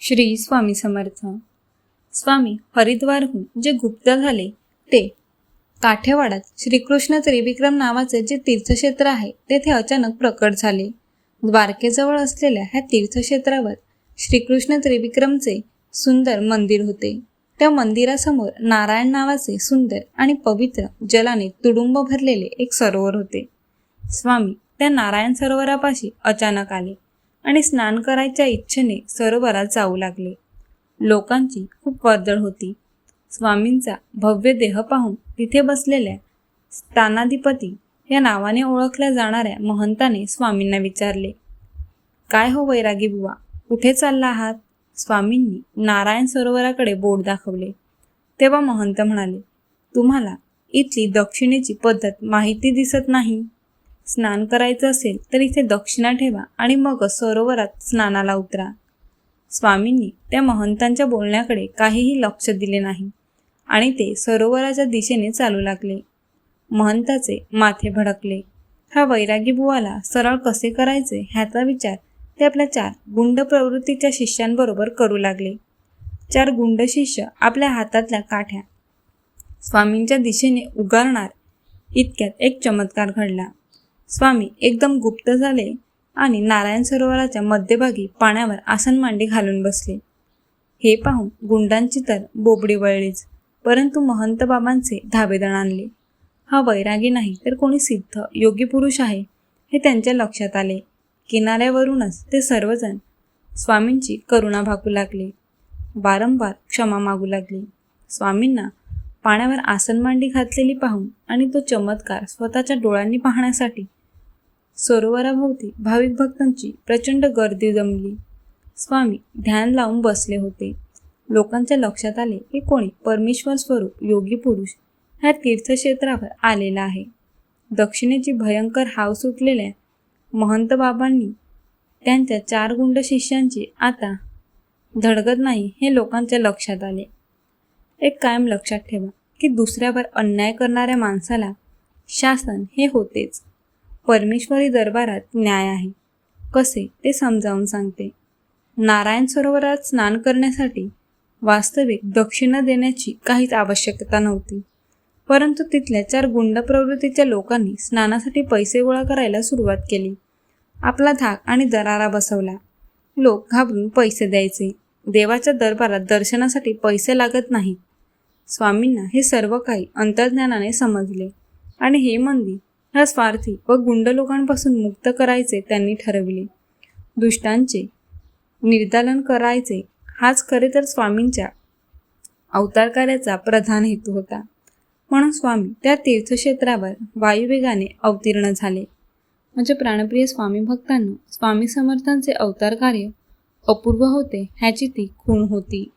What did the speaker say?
श्री स्वामी समर्थ. स्वामी हरिद्वारहून जे गुप्त झाले ते काठेवाडात श्रीकृष्ण त्रिविक्रम नावाचे जे तीर्थक्षेत्र आहे तेथे अचानक प्रकट झाले. द्वारकेजवळ असलेल्या ह्या तीर्थक्षेत्रावर श्रीकृष्ण त्रिविक्रमचे सुंदर मंदिर होते. त्या मंदिरासमोर नारायण नावाचे सुंदर आणि पवित्र जलाने तुडुंब भरलेले एक सरोवर होते. स्वामी त्या नारायण सरोवरापाशी अचानक आले. आणि स्नान करायच्या इच्छेने सरोवरात जाऊ लागले. लोकांची खूप वर्दळ होती. स्वामींचा भव्य देह पाहून तिथे बसलेल्या स्थानाधिपती या नावाने ओळखल्या जाणाऱ्या महंताने स्वामींना विचारले काय हो वैरागी बुवा कुठे चालला आहात? स्वामींनी नारायण सरोवराकडे बोट दाखवले. तेव्हा महंत म्हणाले तुम्हाला इथली दक्षिणेची पद्धत माहिती दिसत नाही. स्नान करायचं असेल तर इथे दक्षिणा ठेवा आणि मग सरोवरात स्नानाला उतरा. स्वामींनी त्या महंतांच्या बोलण्याकडे काहीही लक्ष दिले नाही आणि ते सरोवराच्या दिशेने चालू लागले. महंताचे माथे भडकले. हा वैरागी बुवाला सरळ कसे करायचे ह्याचा विचार ते आपल्या चार गुंड प्रवृत्तीच्या शिष्यांबरोबर करू लागले. चार गुंड शिष्य आपल्या हातातल्या काठ्या स्वामींच्या दिशेने उगारणार इतक्यात एक चमत्कार घडला. स्वामी एकदम गुप्त झाले आणि नारायण सरोवराच्या मध्यभागी पाण्यावर आसन मांडी घालून बसले. हे पाहून गुंडांची तर बोबडी वळलीच परंतु महंत बाबांचे धाबेदण आणले. हा वैरागी नाही तर कोणी सिद्ध योगी पुरुष आहे हे त्यांच्या लक्षात आले. किनाऱ्यावरूनच ते सर्वजण स्वामींची करुणा भागू लागले. वारंवार क्षमा मागू लागले. स्वामींना पाण्यावर आसन मांडी घातलेली पाहून आणि तो चमत्कार स्वतःच्या डोळ्यांनी पाहण्यासाठी सरोवराभोवती भाविक भक्तांची प्रचंड गर्दी जमली. स्वामी ध्यान लावून बसले होते. लोकांच्या लक्षात आले की कोणी परमेश्वर स्वरूप योगी पुरुष ह्या तीर्थक्षेत्रावर आलेला आहे. दक्षिणेची भयंकर हाव सुटलेल्या महंत बाबांनी त्यांच्या चार गुंड शिष्यांची आता धडगत नाही हे लोकांच्या लक्षात आले. एक कायम लक्षात ठेवा की दुसऱ्यावर अन्याय करणाऱ्या माणसाला शासन हे होतेच. परमेश्वरी दरबारात न्याय आहे. कसे? ते समजावून सांगते. नारायण सरोवरात स्नान करण्यासाठी वास्तविक दक्षिणा देण्याची काहीच आवश्यकता नव्हती. परंतु तिथल्या चार गुंड प्रवृत्तीच्या लोकांनी स्नानासाठी पैसे गोळा करायला सुरुवात केली. आपला धाक आणि दरारा बसवला. लोक घाबरून पैसे द्यायचे. देवाच्या दरबारात दर्शनासाठी पैसे लागत नाहीत. स्वामींना हे सर्व काही अंतर्ज्ञानाने समजले. आणि हे मंदिर ह्या स्वार्थी व गुंड लोकांपासून मुक्त करायचे त्यांनी ठरविले. दुष्टांचे निर्दालन करायचे हाच खरे तर स्वामींच्या अवतार कार्याचा प्रधान हेतू होता. म्हणून स्वामी त्या तीर्थक्षेत्रावर वायुवेगाने अवतीर्ण झाले. म्हणजे प्राणप्रिय स्वामी भक्तांना स्वामी समर्थांचे अवतार कार्य अपूर्व होते ह्याची ती खूण होती.